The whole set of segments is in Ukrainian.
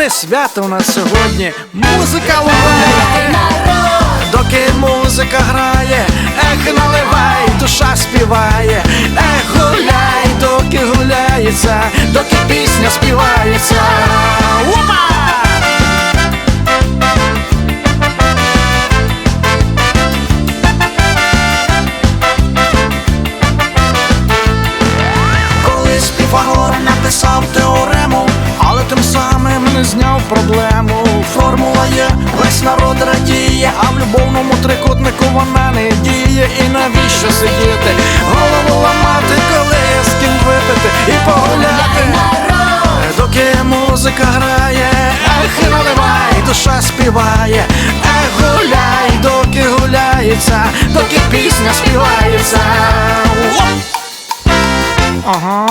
Різдвяне свято у нас сьогодні. Музика лунає, доки музика грає, ех наливай, душа співає, ех гуляй, доки гуляється, доки пісня співається. Опа! Колись Піфагор написав проблему. Формула є, весь народ радіє, а в любовному трикутнику вона не діє. І навіщо сидіти? Голову ламати, коли є з ким випити і погуляти. Доки музика грає, ех наливай, душа співає, ех гуляй, доки гуляється, доки пісня співається. Ага.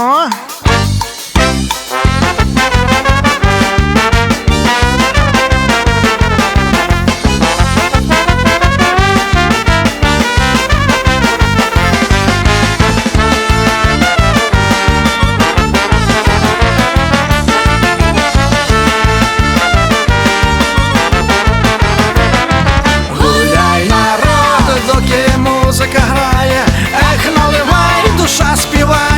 грає, ех наливай, душа співає.